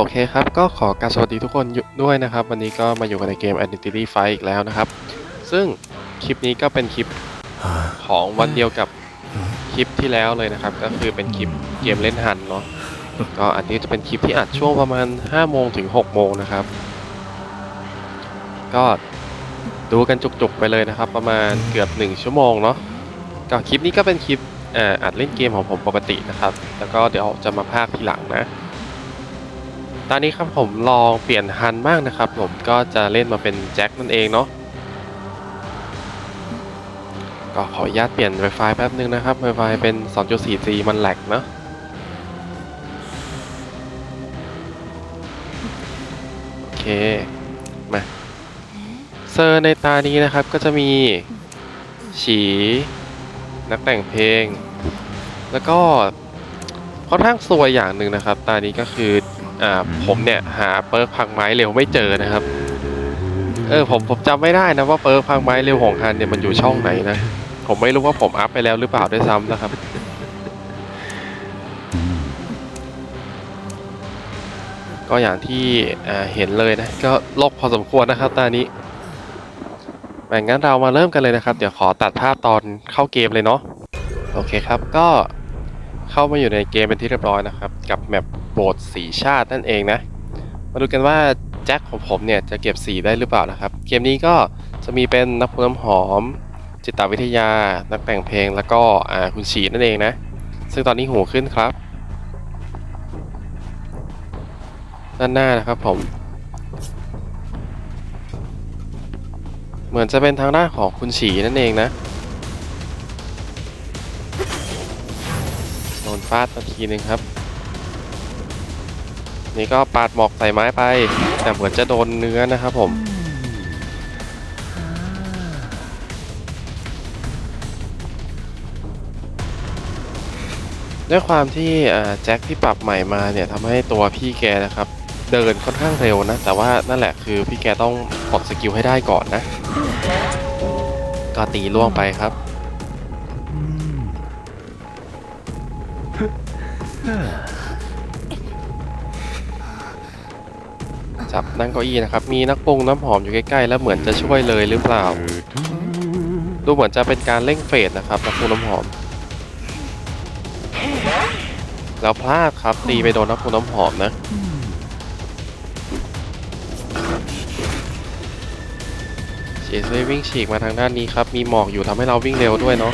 โอเคครับ ก็ขอกรารสวัสดีทุกคนด้วยนะครับ วันนี้ก็มาอยู่กันในเกม Identity Fight อีกแล้วนะครับ ซึ่งคลิปนี้ก็เป็นคลิปของวันเดียวกับคลิปที่แล้วเลยนะครับ ก็คือเป็นคลิปเกมเล่นฮันเนาะก็อันนี้จะเป็นคลิปที่อัดช่วงประมาณ5โมงถึง6โมงนะครับ ก็ดูกันจุกๆไปเลยนะครับ ประมาณเกือบ 1 ชั่วโมงเนาะก็คลิปนี้ก็เป็นคลิปเอ่ออัดเล่นเกมของผมปกตินะครับ แล้วก็เดี๋ยวจะมาพากย์ทีหลังนะ ตอนนี้ครับผมลองเปลี่ยนฮันบ้างนะครับ ผมก็จะเล่นมาเป็นแจ็คนั่นเองเนาะก็ขออนุญาตเปลี่ยน Wi-Fi แป๊บนึงนะครับ Wi-Fi เป็น 2.4G มันแหลกเนาะโอเค มาเซอร์ในตานี้นะครับก็จะมี ฉี นักแต่งเพลง แล้วก็ค่อนข้างซวยอย่างหนึ่งนะครับ ตานี้ก็คือ อ่าผมเนี่ยหาเปิร์กพังไม้เร็วไม่เจอนะครับ เออผมผมจำไม่ได้นะว่าเปิร์กพังไม้เร็วของฮันเนี่ยมันอยู่ช่องไหนนะ ผมไม่รู้ว่าผมอัพไปแล้วหรือเปล่าด้วยซ้ำนะครับก็อย่างที่อ่าเห็นเลยนะก็ลกพอสมควรนะครับตานี้งั้นเรามาเริ่มกันเลยนะครับ เดี๋ยวขอตัดภาพตอนเข้าเกมเลยเนาะโอเคครับก็เข้ามาอยู่ในเกมเป็นที่เรียบร้อยนะครับ กับแมปโบสถ์สีชาตินั่นเองนะ มาดูกันว่าแจ็คของผมเนี่ยจะเก็บสีได้หรือเปล่านะครับ เกมนี้ก็จะมีเป็นนักพูน้ำหอม จิตวิทยา นักแต่งเพลงแล้วก็คุณฉีนั่นเองนะ ซึ่งตอนนี้หูขึ้นครับ ด้านหน้านะครับผม เหมือนจะเป็นทางด้านของคุณฉีนั่นเองนะโดนฟาดมาทีหนึ่งครับ นี่ก็ปาดหมอกใส่ไม้ไป แต่เหมือนจะโดนเนื้อนะครับผมด้วยความที่แจ็คที่ปรับใหม่มาเนี่ยทำให้ตัวพี่แกนะครับ เดินค่อนข้างเร็วนะ แต่ว่านั่นแหละคือพี่แกต้องกดสกิลให้ได้ก่อนนะก็ตีล่วงไปครับ จับนั่งเก้าอี้นะครับ มีนักปรุงน้ำหอมอยู่ใกล้ๆ แล้วเหมือนจะช่วยเลยหรือเปล่า ดูเหมือนจะเป็นการเร่งเฟสนะครับนักปรุงน้ำหอม แล้วพลาดครับตีไปโดนนักปรุงน้ำหอมนะเฉยเลยวิ่งฉีกมาทางด้านนี้ครับ มีหมอกอยู่ทำให้เราวิ่งเร็วด้วยเนาะ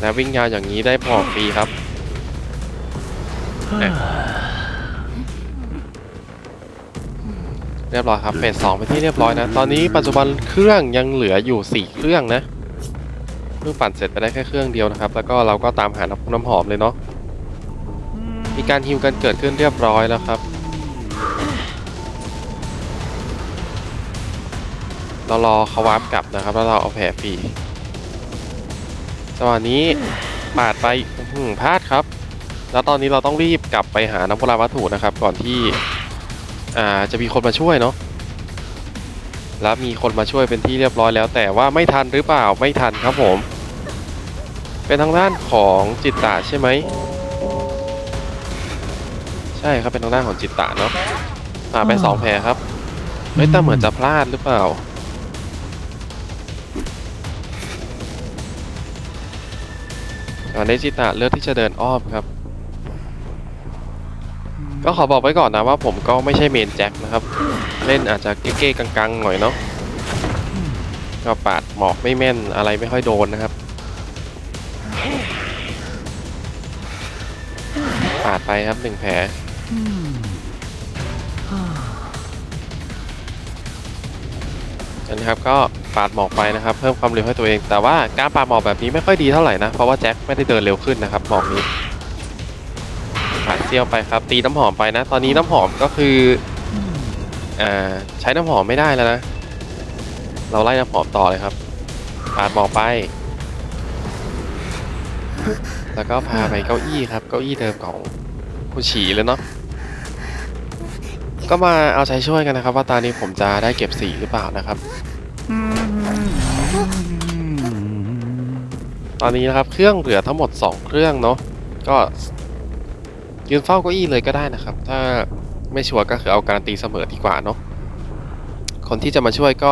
แล้ววิ่งยาวอย่างนี้ได้หมอกฟรีครับ รียบร้อยครับเฟสสองไปที่เรียบร้อยนะ ตอนนี้ปัจจุบันเครื่องยังเหลืออยู่ 4 เครื่องนะเพิ่งปั่นเสร็จไปได้แค่เครื่องเดียวนะครับ แล้วก็เราก็ตามหาน้ำน้ำหอมเลยเนาะมีการฮิวกันเกิดขึ้นเรียบร้อยแล้วครับ เรารอเขาวาร์ปกลับนะครับ แล้วเราเอาแผลฟรีจังหวะนี้ปาดไปพลาดครับ แล้วตอนนี้เราต้องรีบกลับไปหาน้ำพลาวัตถุนะครับ ก่อนที่ อ่าจะมีคนมาช่วยเนาะแล้วมีคนมาช่วยเป็นที่เรียบร้อยแล้ว แต่ว่าไม่ทันหรือเปล่าไม่ทันครับผม เป็นทางด้านของจิตตะใช่ไหมใช่ครับเป็นทางด้านของจิตตะเนาะอ่าไปสองแผลครับเฮ้ยแต่เหมือนจะพลาดหรือเปล่าอ่าเนจิตะเลือกที่จะเดินอ้อมครับ ก็ขอบอกไว้ก่อนนะว่าผมก็ไม่ใช่เมนแจ็คนะครับ เล่นอาจจะเก้ๆกังๆหน่อยเนาะก็ปาดหมอกไม่แม่นอะไรไม่ค่อยโดนนะครับ ปาดไปครับหนึ่งแผลนนี้ครับก็ปาดหมอกไปนะครับ เพิ่มความเร็วให้ตัวเอง แต่ว่าการปาดหมอกแบบนี้ไม่ค่อยดีเท่าไหร่นะ เพราะว่าแจ็คไม่ได้เดินเร็วขึ้นนะครับหมอกนี้ ปาดเซี่ยวไปครับ ตีน้ำหอมไปนะ ตอนนี้น้ำหอมก็คืออ่าใช้น้ำหอมไม่ได้แล้วนะ เราไล่น้ำหอมต่อเลยครับปาดหมอกไป แล้วก็พาไปเก้าอี้ครับ เก้าอี้เดิมของคุณฉีเลยเนาะก็มาเอาใจช่วยกันนะครับ ว่าตอนนี้ผมจะได้เก็บสีหรือเปล่านะครับ ตอนนี้นะครับเครื่องเหลือทั้งหมด 2 เครื่องเนาะก็ ยืนเฝ้าเก้าอี้เลยก็ได้นะครับ ถ้าไม่ชัวร์ก็คือเอาการันตีเสมอดีกว่าเนาะคนที่จะมาช่วยก็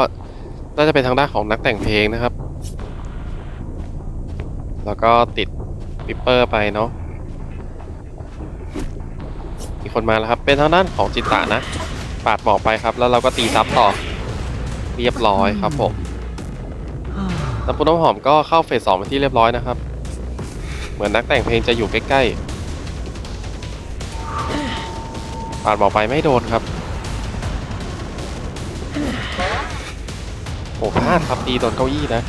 น่าจะเป็นทางด้านของนักแต่งเพลงนะครับ แล้วก็ติดปิปเปอร์ไปเนาะมีคนมาแล้วครับ เป็นทางด้านของจิตตะนะ ปาดหมอกไปครับ แล้วเราก็ตีซับต่อเรียบร้อยครับผมน้ำพุน้ำหอมก็เข้าเฟสสองเป็นที่เรียบร้อยนะครับ เหมือนนักแต่งเพลงจะอยู่ใกล้ๆ ปาดหมอกไปไม่โดนครับโอ้พลาดครับตีโดนเก้าอี้นะ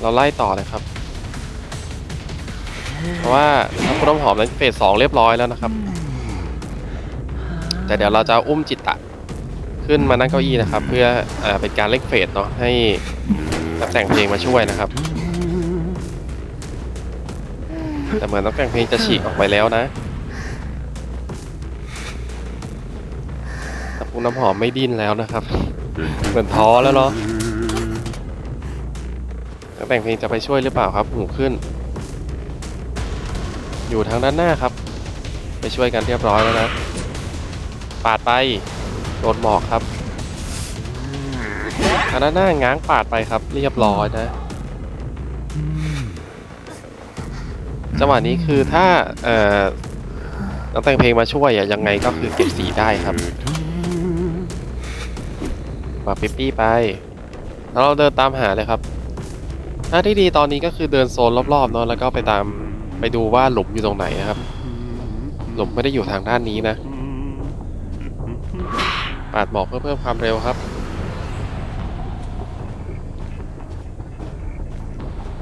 เราไล่ต่อเลยครับ เพราะว่าน้ำพุน้ำหอมนั้นเฟสสองเรียบร้อยแล้วนะครับ แต่เดี๋ยวเราจะอุ้มจิตตะ ขึ้นมานั่งเก้าอี้นะครับ เพื่ออเป็นการเล่นเฟสเนาะให้นักแต่งเพลงมาช่วยนะครับ แต่เหมือนนักแต่งเพลงจะฉีกออกไปแล้วนะแต่ปูน้ำหอมไม่ดิ้นแล้วนะครับ เหมือนท้อแล้วเนาะนักแต่งเพลงจะไปช่วยหรือเปล่าครับหูขึ้น อยู่ทางด้านหน้าครับ ไปช่วยกันเรียบร้อยแล้วนะปาดไปโดนหมอกครับทางด้านหน้าง้างปาดไปครับ เรียบร้อยนะ จังหวะนี้คือถ้าเอ่อนักแต่งเพลงมาช่วยอะยังไงก็คือเก็บสีได้ครับ มาปิ๊ปปี้ไป แล้วเราเดินตามหาเลยครับ หน้าที่ดีตอนนี้ก็คือเดินโซนรอบๆเนาะแล้วก็ไปตามไปดูว่าหลุมอยู่ตรงไหนนะครับ หลุมไม่ได้อยู่ทางด้านนี้นะปาดหมอกเพื่อเพิ่มความเร็วครับ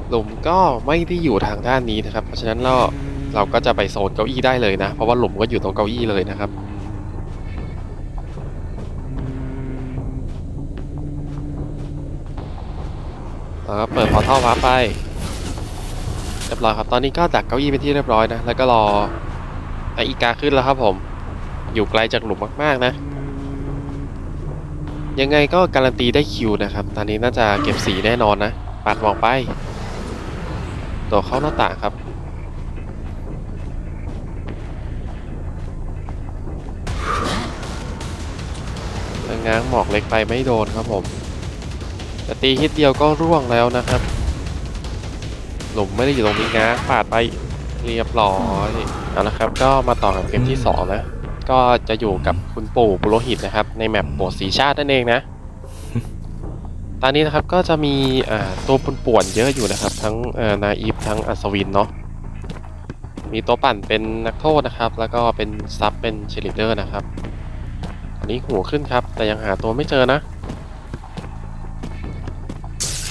หลุมก็ไม่ได้อยู่ทางด้านนี้นะครับ เพราะฉะนั้นเราเราก็จะไปโซนเก้าอี้ได้เลยนะ เพราะว่าหลุมก็อยู่ตรงเก้าอี้เลยนะครับ แล้วก็เปิดพอร์ทัลวาร์ปไปเรียบร้อยครับ ตอนนี้ก็ดักเก้าอี้เป็นที่เรียบร้อยนะ แล้วก็รอไออีกาขึ้นแล้วครับผม อยู่ไกลจากหลุมมาก ๆ นะ ยังไงก็การันตีได้คิวนะครับ ตอนนี้น่าจะเก็บสีแน่นอนนะ ปัดมองไป ตัวเข้าหน้าต่างครับ ง้างหมอกเล็กไปไม่โดนครับผม แต่ตีฮิตเดียวก็ร่วงแล้วนะครับ หลุมไม่ได้อยู่ตรงนี้ง้างปาดไปเรียบร้อยเอาละครับ ก็มาต่อกับเกมที่สองนะ ก็จะอยู่กับคุณปู่ปุโรหิตนะครับ ในแมปโบสถ์สีชาตินั่นเองนะ ตอนนี้นะครับก็จะมีตัวป่วนๆเยอะอยู่นะครับ ทั้งนาอีฟทั้งอัศวินเนาะมีตัวปั่นเป็นนักโทษนะครับ แล้วก็เป็นซับเป็นเชลิเดอร์นะครับอันนี้หัวขึ้นครับ แต่ยังหาตัวไม่เจอนะ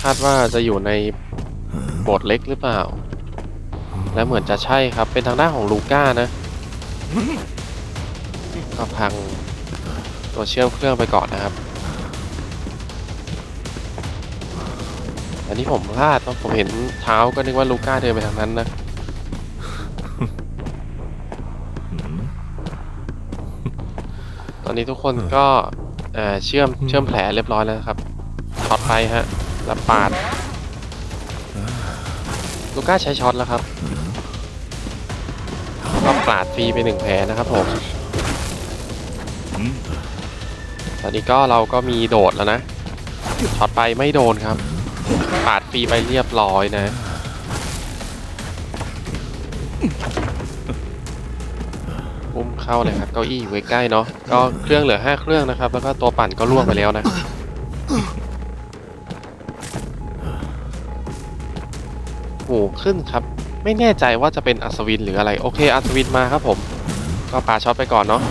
คาดว่าจะอยู่ในโบสถ์เล็กหรือเปล่า และเหมือนจะใช่ครับ เป็นทางด้านของลูก้านะก็พังตัวเชื่อมเครื่องไปก่อนนะครับ นนี้ผมพลาดเนอะผมเห็นเท้าก็นึกว่าลูก้าเดินไปทางนั้นนะ ตอนนี้ทุกคนก็เอ่อเชื่อมเชื่อมแผลเรียบร้อยแล้วนะครับช็อตไปฮะแล้วปาด ลูก้าใช้ช็อตแล้วครับก็ปาดฟรีไปหนึ่งแผลนะครับผม ตอนนี้ก็เราก็มีโดดแล้วนะช็อตไปไม่โดนครับ ปาดฟรีไปเรียบร้อยนะ อุ้มเข้าเลยครับเก้าอี้อยู่ใกล้ๆเนาะก็เครื่องเหลือ 5 เครื่องนะครับ แล้วก็ตัวปั่นก็ล่วงไปแล้วนะโอ้ขึ้นครับ ไม่แน่ใจว่าจะเป็นอัศวินหรืออะไร โอเค อัศวินมาครับผม ก็ปาช็อตไปก่อนเนาะ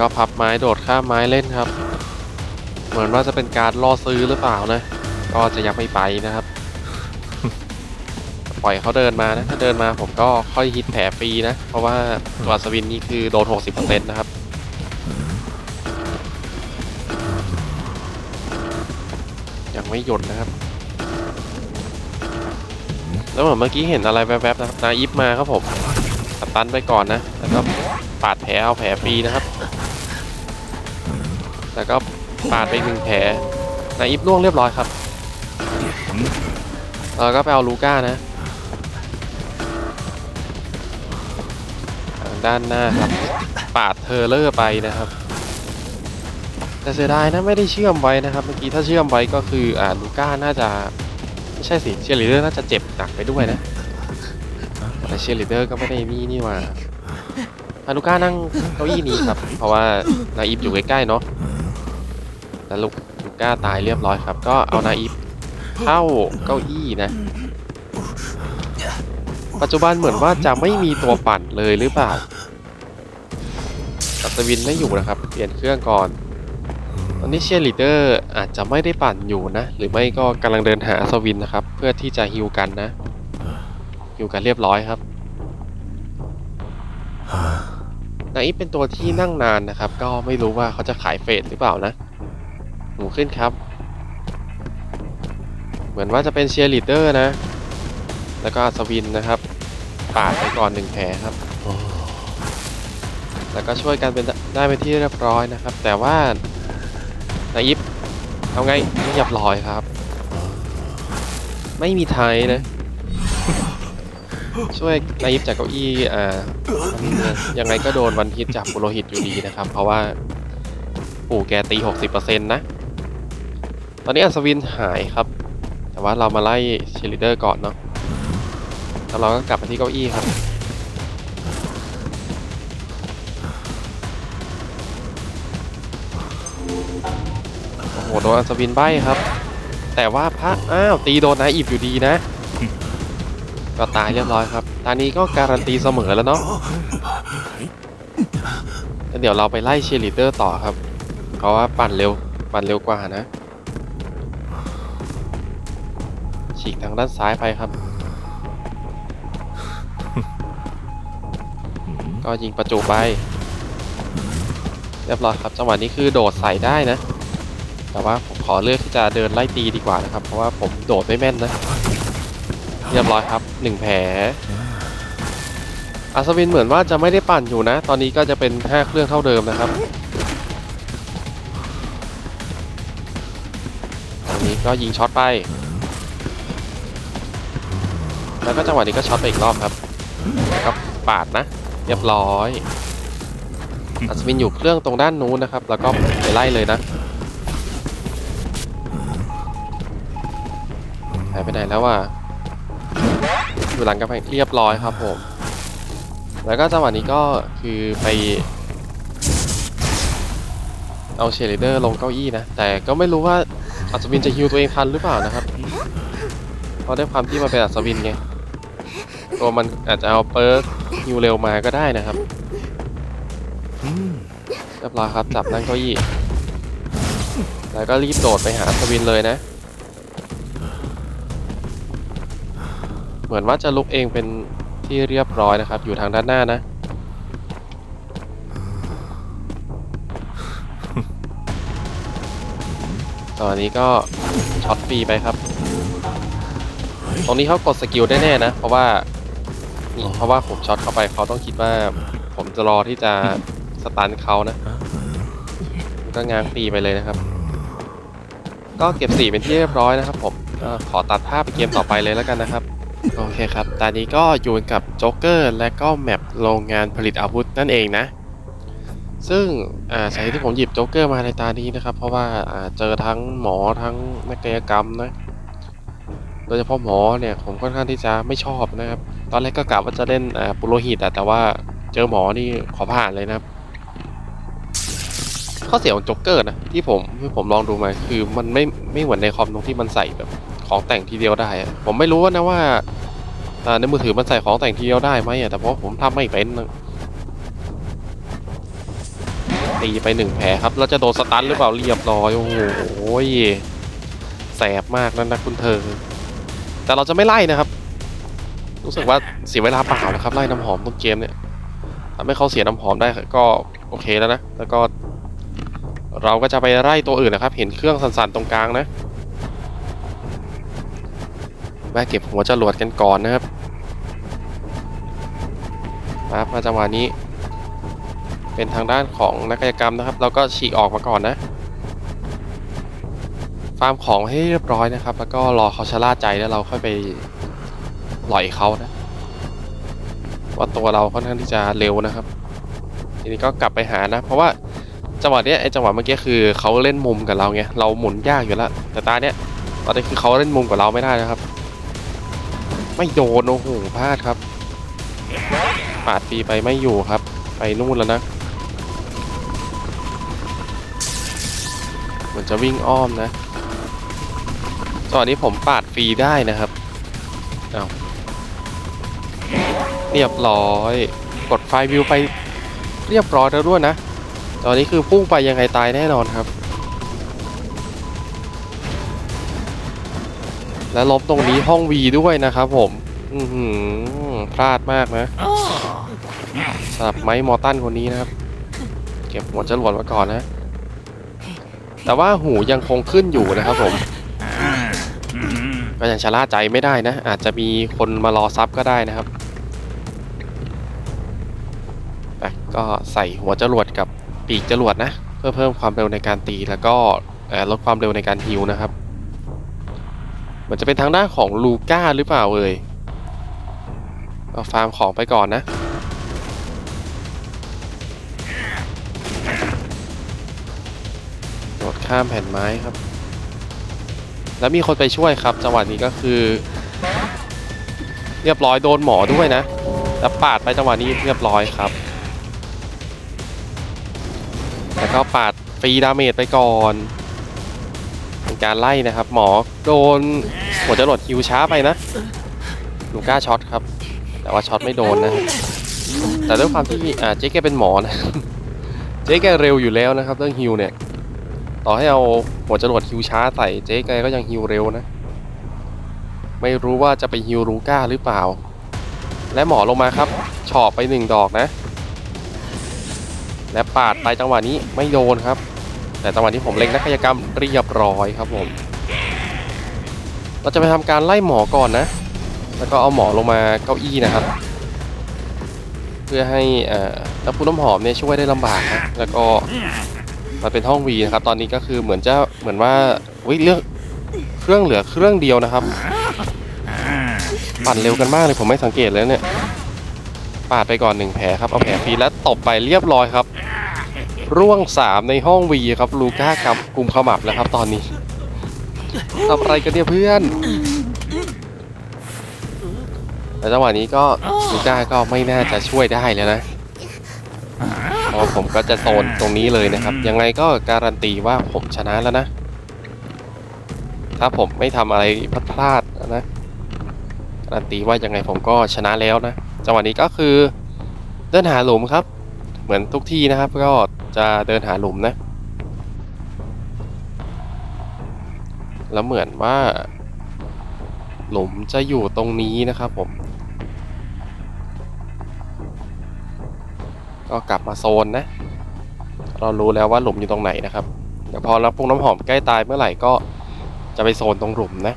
ก็พับไม้โดดข้ามไม้เล่นครับ เหมือนว่าจะเป็นการล่อซื้อหรือเปล่านะ ก็จะยังไม่ไปนะครับ ปล่อยเขาเดินมานะ ถ้าเดินมาผมก็ค่อยฮิตแผลฟรีนะ เพราะว่าตัวอัศวินนี่คือโดน 60%นะครับยังไม่หยุดนะครับ แล้วเหมือนเมื่อกี้เห็นอะไรแวบๆนะครับ นาอิฟมาครับผมสตันไปก่อนนะ แล้วก็ปาดแผลเอาแผลฟรีนะครับ แล้วก็ ปาดไปหนึ่งแผลนาอิฟล่วงเรียบร้อยครับเราก็ไปเอาลูก้านะด้านหน้าครับ ปาดเทอร์เลอร์ไปนะครับ แต่เสียดายนะไม่ได้เชื่อมไว้นะครับ เมื่อกี้ถ้าเชื่อมไว้ก็คืออ่าลูก้าน่าจะไม่ใช่สิเชียร์ลีเดอร์น่าจะเจ็บหนักไปด้วยนะแต่เชียร์ลีเดอร์ก็ไม่ได้นี่นี่ว่าฮานุก้านั่งเก้าอี้นี้ครับ เพราะว่านาอีฟอยู่ใกล้ๆเนาะ แล้วลูกลูก้าตายเรียบร้อยครับ ก็เอานาอีฟเข้าเก้าอี้นะ ปัจจุบันเหมือนว่าจะไม่มีตัวปั่นเลยหรือเปล่าอัศวินไม่อยู่นะครับ เปลี่ยนเครื่องก่อนตอนนี้เชียร์ลีดเดอร์อาจจะไม่ได้ปั่นอยู่นะ หรือไม่ก็กำลังเดินหาอัศวินนะครับ เพื่อที่จะฮิวกันนะฮิวกันเรียบร้อยครับนาอีฟเป็นตัวที่นั่งนานนะครับ ก็ไม่รู้ว่าเขาจะขายเฟสหรือเปล่านะ หนูขึ้นครับ เหมือนว่าจะเป็นเชียร์ลีดเดอร์นะ แล้วก็อัศวินนะครับปาดไปก่อนหนึ่งแผลครับ แล้วก็ช่วยกันเป็นได้เป็นที่เรียบร้อยนะครับ แต่ว่านาอีฟเอาไงเรียบร้อยครับ ไม่มีไทยนะ ช่วยนายิบจากเก้าอี้อ่ายังไงก็โดนวันฮิตจากปุโรหิตอยู่ดีนะครับ เพราะว่าปู่แกตี 60%นะ ตอนนี้อัศวินหายครับ แต่ว่าเรามาไล่เชลิเดอร์ก่อนเนาะแล้วเราก็กลับมาที่เก้าอี้ครับโอ้โหโดนอัศวินใบ้ครับ แต่ว่าพระอ้าวตีโดนนาอิบอยู่ดีนะ ก็ตายเรียบร้อยครับตอนนี้ก็การันตีเสมอแล้วเนาะแล้วเดี๋ยวเราไปไล่เชลีดเดอร์ต่อครับ เพราะว่าปั่นเร็วปั่นเร็วกว่านะ ฉีกทางด้านซ้ายไปครับ ก็ยิงประจุไป เรียบร้อยครับ จังหวะนี้คือโดดใส่ได้นะ แต่ว่าผมขอเลือกที่จะเดินไล่ตีดีกว่านะครับ เพราะว่าผมโดดไม่แม่นนะ เรียบร้อยครับหนึ่งแผลอัศวินเหมือนว่าจะไม่ได้ปั่นอยู่นะ ตอนนี้ก็จะเป็น 5 เครื่องเท่าเดิมนะครับตอนนี้ก็ยิงช็อตไป แล้วก็จังหวะนี้ก็ช็อตไปอีกรอบครับก็ปาดนะ เรียบร้อยอัศวินอยู่เครื่องตรงด้านนู้นนะครับ แล้วก็ไปไล่เลยนะหายไปไหนแล้ววะอยู่หลังกำแพงเรียบร้อยครับผม แล้วก็จังหวะนี้ก็คือไปเอาเชลิเดอร์ลงเก้าอี้นะ แต่ก็ไม่รู้ว่าอัศวินจะฮิวตัวเองทันหรือเปล่านะครับ เพราะด้วยความที่มันเป็นอัศวินไง ตัวมันอาจจะเอาเปิร์กฮิวเร็วมาก็ได้นะครับเรียบร้อยครับจับนั่งเก้าอี้แล้วก็รีบโดดไปหาอัศวินเลยนะ เหมือนว่าจะลุกเองเป็นที่เรียบร้อยนะครับ อยู่ทางด้านหน้านะตอนนี้ก็ช็อตฟรีไปครับ ตรงนี้เขากดสกิลได้แน่นะ เพราะว่า นี่ เพราะว่าผมช็อตเข้าไปเขาต้องคิดว่า ผมจะรอที่จะสตันเขานะก็ง้างปีไปเลยนะครับ ก็เก็บสีเป็นที่เรียบร้อยนะครับผมก็ขอตัดภาพไปเกมต่อไปเลยแล้วกันนะครับ โอเคครับตอนนี้ก็อยู่กับโจ๊กเกอร์และก็แมปโรงงานผลิตอาวุธนั่นเองนะ ซึ่งสาเหตุที่ผมหยิบโจ๊กเกอร์มาในตานี้นะครับ เพราะว่าเจอทั้งหมอทั้งนักกายกรรมนะ โดยเฉพาะหมอเนี่ยผมค่อนข้างที่จะไม่ชอบนะครับ ตอนแรกก็กะว่าจะเล่นปุโรหิตอะแต่ว่าเจอหมอนี่ขอผ่านเลยนะครับข้อเสียของโจ๊กเกอร์นะที่ผมที่ผมลองดูมาคือมันไม่ไม่เหมือนในคอมตรงที่มันใส่แบบของแต่งทีเดียวได้ ผมไม่รู้นะว่าในมือถือมันใส่ของแต่งทีเดียวได้ไหมแต่เพราะผมทำไม่เป็นตีไปหนึ่งแผลครับแล้วจะโดนสตันหรือเปล่าเรียบร้อยโอ้โหแสบมากนั่นนะคุณเธอ แต่เราจะไม่ไล่นะครับ รู้สึกว่าเสียเวลาเปล่านะครับไล่น้ำหอมต้นเกมเนี่ยทำให้เขาเสียน้ำหอมได้ก็โอเคแล้วนะ แล้วก็ เราก็จะไปไล่ตัวอื่นนะครับ เห็นเครื่องสั่นๆตรงกลางนะแวะเก็บหัวจรวดกันก่อนนะครับครับมาจังหวะนี้ เป็นทางด้านของนักกายกรรมนะครับ เราก็ฉีกออกมาก่อนนะ ฟาร์มของให้เรียบร้อยนะครับ แล้วก็รอเขาชะล่าใจแล้วเราค่อยไป หล่อยเขานะ ว่าตัวเราค่อนข้างที่จะเร็วนะครับ ทีนี้ก็กลับไปหานะ เพราะว่าจังหวะเนี้ยไอ้จังหวะเมื่อกี้คือเขาเล่นมุมกับเราไงเราหมุนยากอยู่แล้วแต่ตาเนี้ยตอนนี้คือเขาเล่นมุมกับเราไม่ได้นะครับ ไม่โดนโอ้โหพลาดครับปาดฟีไปไม่อยู่ครับ ไปนู่นแล้วนะเหมือนจะวิ่งอ้อมนะจังหวะนี้ผมปาดฟรีได้นะครับเอา เรียบร้อย กดไฟวิวไปเรียบร้อยแล้วด้วยนะ ตอนนี้คือพุ่งไปยังไงตายแน่นอนครับ และลบตรงนี้ห้อง V ด้วยนะครับผม อือหือพลาดมากนะสำหรับไม้มอตันคนนี้นะครับ เก็บหัวจรวดไว้ก่อนนะ แต่ว่าหูยังคงขึ้นอยู่นะครับผมก็ยังชะล่าใจไม่ได้นะ อาจจะมีคนมารอซับก็ได้นะครับ ก็ใส่หัวจรวดกับปีกจรวดนะ เพื่อเพิ่มความเร็วในการตีแล้วก็ลดความเร็วในการฮิวนะครับเหมือนจะเป็นทางด้านของลูก้าหรือเปล่าเอ่ยก็ฟาร์มของไปก่อนนะ โดดข้ามแผ่นไม้ครับ แล้วมีคนไปช่วยครับ จังหวะนี้ก็คือ เรียบร้อยโดนหมอด้วยนะ แล้วปาดไปจังหวะนี้เรียบร้อยครับ แล้วก็ปาดฟรีดาเมจไปก่อนเป็นการไล่นะครับ หมอโดนหัวจรวดคิวช้าไปนะลูก้าช็อตครับ แต่ว่าช็อตไม่โดนนะ แต่ด้วยความที่อ่าเจ๊แกเป็นหมอนะ เจ๊แกเร็วอยู่แล้วนะครับเรื่องฮิวเนี่ย ต่อให้เอาหัวจรวดฮิวช้าใส่เจ๊แกก็ยังฮิวเร็วนะ ไม่รู้ว่าจะไปฮิวลูก้าหรือเปล่า และหมอลงมาครับเฉาะไปหนึ่งดอกนะ และปาดไปจังหวะนี้ไม่โดนครับ แต่จังหวะนี้ผมเล็งนักกายกรรมเรียบร้อยครับผม เราจะไปทำการไล่หมอก่อนนะ แล้วก็เอาหมอลงมาเก้าอี้นะครับ เพื่อให้น้ำพุน้ำหอมเนี่ยช่วยได้ลำบากนะแล้วก็มันเป็นห้องวีนะครับ ตอนนี้ก็คือเหมือนจะเหมือนว่าวิเรื่องเครื่องเหลือเครื่องเดียวนะครับ ปั่นเร็วกันมากเลยผมไม่สังเกตเลยเนี่ย ปาดไปก่อนหนึ่งแผลครับ เอาแผลฟรีแล้วตบไปเรียบร้อยครับ ร่วงสามในห้องวีครับ ลูก้ากับกลุ่มขมับแล้วครับตอนนี้ทำอะไรกันเนี่ยเพื่อนแต่จังหวะนี้ก็ลูก้าก็ไม่น่าจะช่วยได้แล้วนะเพราะผมก็จะโซนตรงนี้เลยนะครับ ยังไงก็การันตีว่าผมชนะแล้วนะ ถ้าผมไม่ทำอะไรพลาดนะการันตีว่ายังไงผมก็ชนะแล้วนะ จังหวะนี้ก็คือเดินหาหลุมครับ เหมือนทุกที่นะครับ ก็จะเดินหาหลุมนะ แล้วเหมือนว่า หลุมจะอยู่ตรงนี้นะครับผม ก็กลับมาโซนนะ เรารู้แล้วว่าหลุมอยู่ตรงไหนนะครับเดี๋ยวพอเราพวกน้ำหอมใกล้ตายเมื่อไหร่ก็จะไปโซนตรงหลุมนะ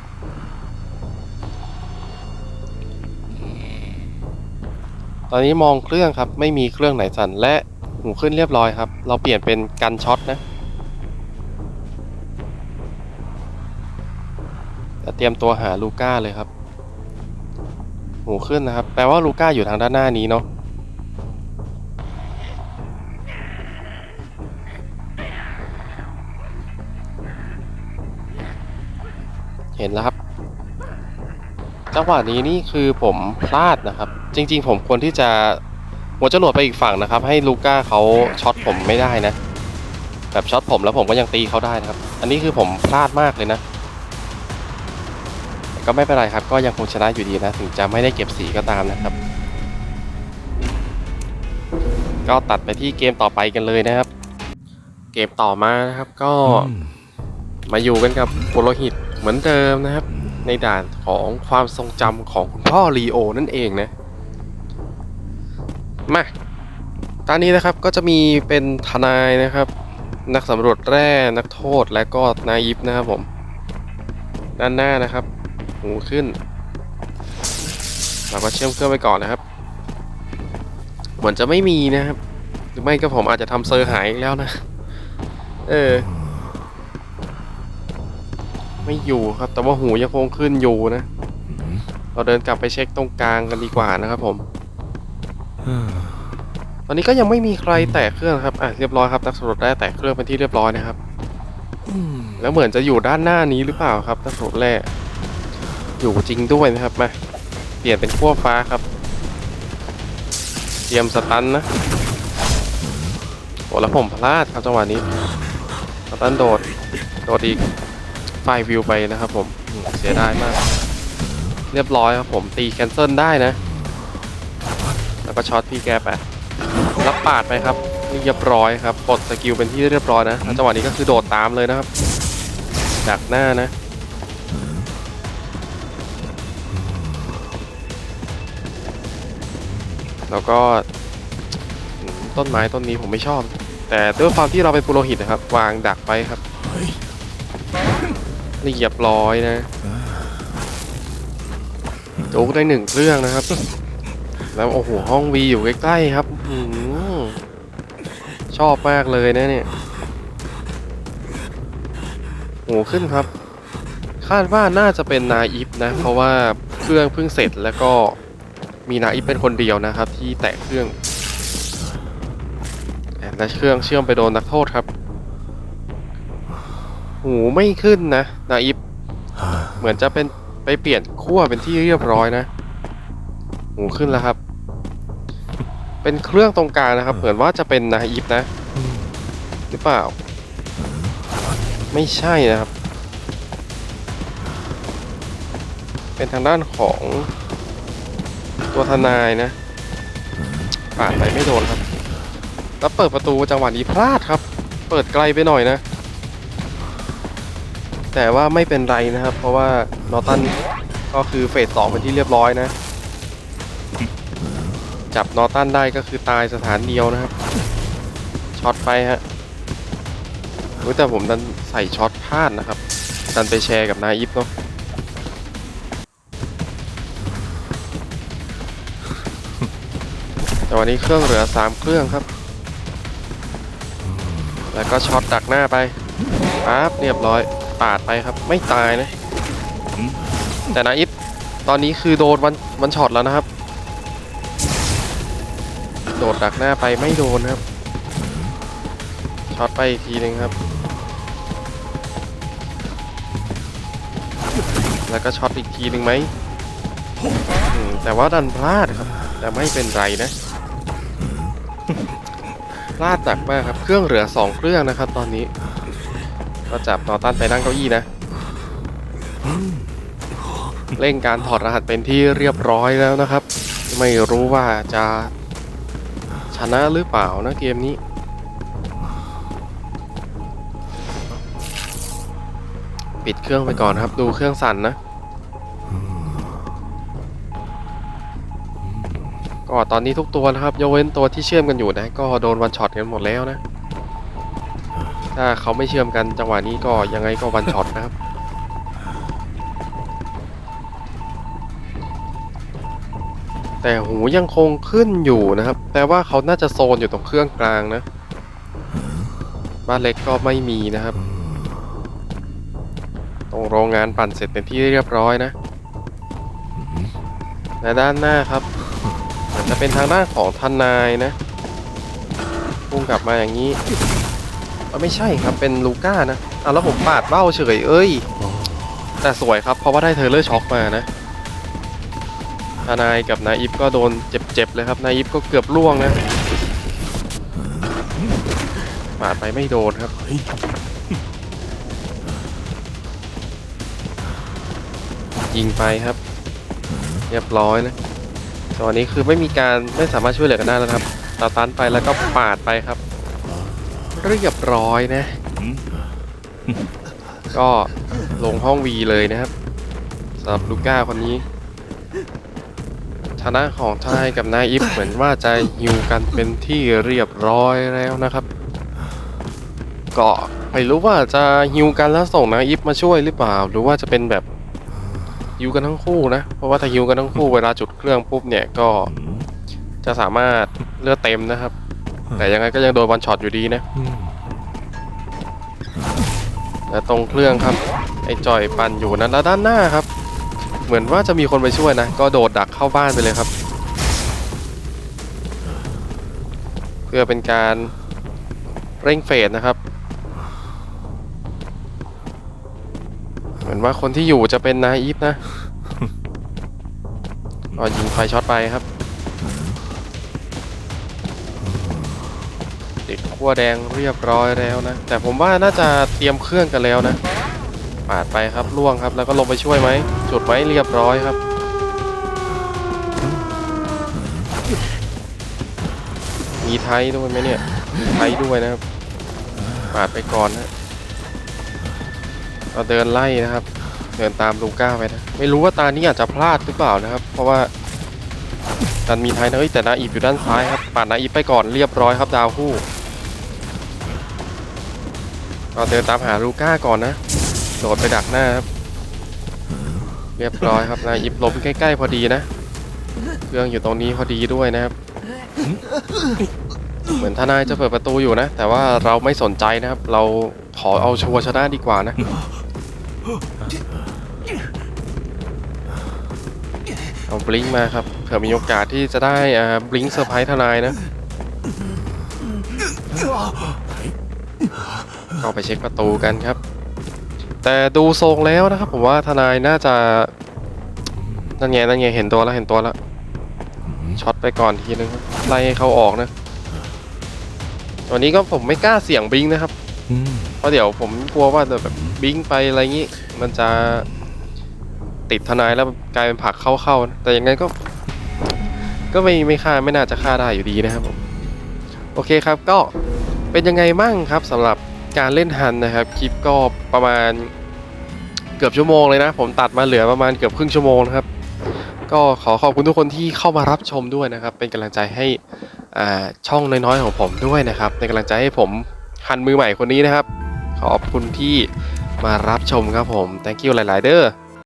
ตอนนี้มองเครื่องครับ ไม่มีเครื่องไหนสั่นและหูขึ้นเรียบร้อยครับ เราเปลี่ยนเป็นกันช็อตนะแต่เตรียมตัวหาลูก้าเลยครับ หูขึ้นนะครับ แปลว่าลูก้าอยู่ทางด้านหน้านี้เนาะเห็นแล้วครับ จังหวะนี้นี่คือผมพลาดนะครับ จริง ๆ ผมควรที่จะหัวจรวดไปอีกฝั่งนะครับ ให้ลูก้าเขาช็อตผมไม่ได้นะ แบบช็อตผมแล้วผมก็ยังตีเขาได้นะครับ อันนี้คือผมพลาดมากเลยนะแต่ก็ไม่เป็นไรครับ ก็ยังคงชนะอยู่ดีนะ ถึงจะไม่ได้เก็บสีก็ตามนะครับ ก็ตัดไปที่เกมต่อไปกันเลยนะครับ เกมต่อมานะครับก็มาอยู่กันกับโปโลหิตเหมือนเดิมนะครับ ในด่านของความทรงจำของคุณพ่อลีโอนั่นเองนะ มา ตอนนี้นะครับก็จะมีเป็นทนายนะครับ นักสำรวจแร่นักโทษและก็นายยิปนะครับผม ด้านหน้านะครับ หูขึ้น เราก็เชื่อมเครื่องไปก่อนนะครับ เหมือนจะไม่มีนะครับ หรือไม่ก็ผมอาจจะทำเซอร์หายแล้วนะ เออ ไม่อยู่ครับ แต่ว่าหูยังคงขึ้นอยู่นะ เราเดินกลับไปเช็คตรงกลางกันดีกว่านะครับผม ตอนนี้ก็ยังไม่มีใครแตะเครื่องครับ อะเรียบร้อยครับนักสำรวจได้แตะเครื่องเป็นที่เรียบร้อยนะครับแล้วเหมือนจะอยู่ด้านหน้านี้หรือเปล่าครับนักสำรวจแร่อยู่จริงด้วยนะครับมาเปลี่ยนเป็นขั้วฟ้าครับ เตรียมสตันนะโอ้แล้วผมพลาดครับจังหวะนี้สตันโดด โดดอีก ไฟวิวไปนะครับผมเสียดายมาก เรียบร้อยครับผมตีแคนเซิลได้นะ แล้วก็ช็อตพี่แกไปรับปาดไปครับเรียบร้อยครับปลดสกิลเป็นที่เรียบร้อยนะจังหวะนี้ก็คือโดดตามเลยนะครับดักหน้านะแล้วก็ต้นไม้ต้นนี้ผมไม่ชอบ แต่ด้วยความที่เราเป็นปุโรหิตนะครับ วางดักไปครับ เรียบร้อยนะโจ๊กได้หนึ่งเครื่องนะครับ แล้วโอ้โหห้องวีอยู่ใกล้ๆครับอื้อหือชอบมากเลยนะเนี่ยโหขึ้นครับ คาดว่าน่าจะเป็นนาอิฟนะ เพราะว่าเครื่องเพิ่งเสร็จแล้วก็มีนาอิฟเป็นคนเดียวนะครับ ที่แตะเครื่องและเครื่องเชื่อมไปโดนนักโทษครับ หูไม่ขึ้นนะนาอิฟเหมือนจะเป็นไปเปลี่ยนขั้วเป็นที่เรียบร้อยนะ หูขึ้นแล้วครับ เป็นเครื่องตรงกลางนะครับ เหมือนว่าจะเป็นนาอิฟนะ หรือเปล่า ไม่ใช่นะครับ เป็นทางด้านของตัวทนายนะปาดไปไม่โดนครับ แล้วเปิดประตูจังหวะนี้พลาดครับ เปิดไกลไปหน่อยนะ แต่ว่าไม่เป็นไรนะครับ เพราะว่านอตันก็คือเฟสสองเป็นที่เรียบร้อยนะ จับนอตันได้ก็คือตายสถานเดียวนะครับ ช็อตไปฮะแต่ผมดันใส่ช็อตพลาดนะครับ ดันไปแชร์กับนายอิฟเนาะแต่วันนี้เครื่องเหลือ 3 เครื่องครับ แล้วก็ช็อตดักหน้าไปปั๊บเรียบร้อย ปาดไปครับ ไม่ตายนะ แต่นาอิฟตอนนี้คือโดนวันวันช็อตแล้วนะครับ โดดดักหน้าไปไม่โดนครับช็อตไปอีกทีหนึงครับ แล้วก็ช็อตอีกทีหนึ่งไหมอืมแต่ว่าดันพลาดครับ แต่ไม่เป็นไรนะพลาดหนักมากครับ เครื่องเหลือสองเครื่องนะครับ ตอนนี้ ก็จับนอตันไปนั่งเก้าอี้นะ เร่งการถอดรหัสเป็นที่เรียบร้อยแล้วนะครับ ไม่รู้ว่าจะชนะหรือเปล่านะเกมนี้ปิดเครื่องไปก่อนครับ ดูเครื่องสั่นนะ ก็ตอนนี้ทุกตัวนะครับยกเว้นตัวที่เชื่อมกันอยู่นะ ก็โดนวันช็อตกันหมดแล้วนะ ถ้าเขาไม่เชื่อมกันจังหวะนี้ก็ยังไงก็วันช็อตนะครับ แต่หูยังคงขึ้นอยู่นะครับ แปลว่าเขาน่าจะโซนอยู่ตรงเครื่องกลางนะ บ้านเล็กก็ไม่มีนะครับ ตรงโรงงานปั่นเสร็จเป็นที่เรียบร้อยนะและด้านหน้าครับอนจะเป็นทางด้านของทนายนะพุ่งกลับมาอย่างนี้ เอ้าไม่ใช่ครับเป็นลูก้านะอะแล้วผมปาดเบ้าเฉยเอ้ย แต่สวยครับ เพราะว่าได้เทอร์เลอร์ช็อคมานะทนายกับนายอิฟก็โดนเจ็บๆเลยครับนายอิฟก็เกือบล่วงนะปาดไปไม่โดนครับยิงไปครับ เรียบร้อยนะตอนนี้คือไม่มีการไม่สามารถช่วยเหลือกันได้แล้วครับตาตันไปแล้วก็ปาดไปครับ เรียบร้อยนะ ก็ลงห้องวีเลยนะครับสำหรับลูก้าคนนี้ชนะของทนายกับนายอิฟเหมือนว่าจะฮิวกันเป็นที่เรียบร้อยแล้วนะครับ ก็ไม่รู้ว่าจะฮิวกันแล้วส่งนายอิฟมาช่วยหรือเปล่า หรือว่าจะเป็นแบบฮิวกันทั้งคู่นะ เพราะว่าถ้าฮิวกันทั้งคู่เวลาจุดเครื่องปุ๊บเนี่ยก็จะสามารถเลือดเต็มนะครับ แต่ยังไงก็ยังโดนวันช็อตอยู่ดีนะและตรงเครื่องครับ ไอ้จอยปั่นอยู่นั้นแล้วด้านหน้าครับ เหมือนว่าจะมีคนไปช่วยนะ ก็โดดดักเข้าบ้านไปเลยครับ เพื่อเป็นการเร่งเฟสนะครับ เหมือนว่าคนที่อยู่จะเป็นนายอีฟนะก็ยิงไฟช็อตไปครับ ติดขั้วแดงเรียบร้อยแล้วนะ แต่ผมว่าน่าจะเตรียมเครื่องกันแล้วนะปาดไปครับล่วงครับ แล้วก็ลงไปช่วยไหมจุดไว้เรียบร้อยครับ มีไทยด้วยไหมเนี่ยมีไทยด้วยนะครับปาดไปก่อนนะเราเดินไล่นะครับ เดินตามลูก้าไปนะ ไม่รู้ว่าตานี้อาจจะพลาดหรือเปล่านะครับ เพราะว่าดันมีไทยนะเอ้ยแต่นาอีฟอยู่ด้านซ้ายครับปาดนาอีฟไปก่อนเรียบร้อยครับดาวคู่ เราเดินตามหาลูก้าก่อนนะโดดไปดักหน้าครับ เรียบร้อยครับนายอีฟล้มใกล้ๆพอดีนะเครื่องอยู่ตรงนี้พอดีด้วยนะครับ เหมือนทนายจะเปิดประตูอยู่นะ แต่ว่าเราไม่สนใจนะครับ เราขอเอาชัวร์ชนะดีกว่านะเอาบลิงมาครับเผื่อมีโอกาสที่จะได้บลิงเซอร์ไพรส์ทนายนะ ก็ไปเช็คประตูกันครับ แต่ดูทรงแล้วนะครับ ผมว่าทนายน่าจะนั่นไงนั่นไงเห็นตัวแล้วเห็นตัวแล้วช็อตไปก่อนทีนึงไล่ให้เขาออกนะวันนี้ก็ผมไม่กล้าเสี่ยงบิงนะครับเพราะเดี๋ยวผมกลัวว่าแบบบิงไปอะไรงี้ มันจะติดทนายแล้วกลายเป็นผักเข้าๆแต่ยังไงก็ ก็ไม่ไม่ฆ่าไม่น่าจะฆ่าได้อยู่ดีนะครับผม โอเคครับก็ เป็นยังไงมั่งครับสำหรับการเล่นฮันนะครับคลิปก็ประมาณเกือบชั่วโมงเลยนะ ผมตัดมาเหลือประมาณเกือบครึ่งชั่วโมงนะครับ ก็ขอขอบคุณทุกคนที่เข้ามารับชมด้วยนะครับ เป็นกำลังใจให้อ่าช่องน้อยๆของผมด้วยนะครับเป็นกำลังใจให้ผมฮันมือใหม่คนนี้นะครับ ขอบคุณที่มารับชมครับผม thank you หลายๆเด้อ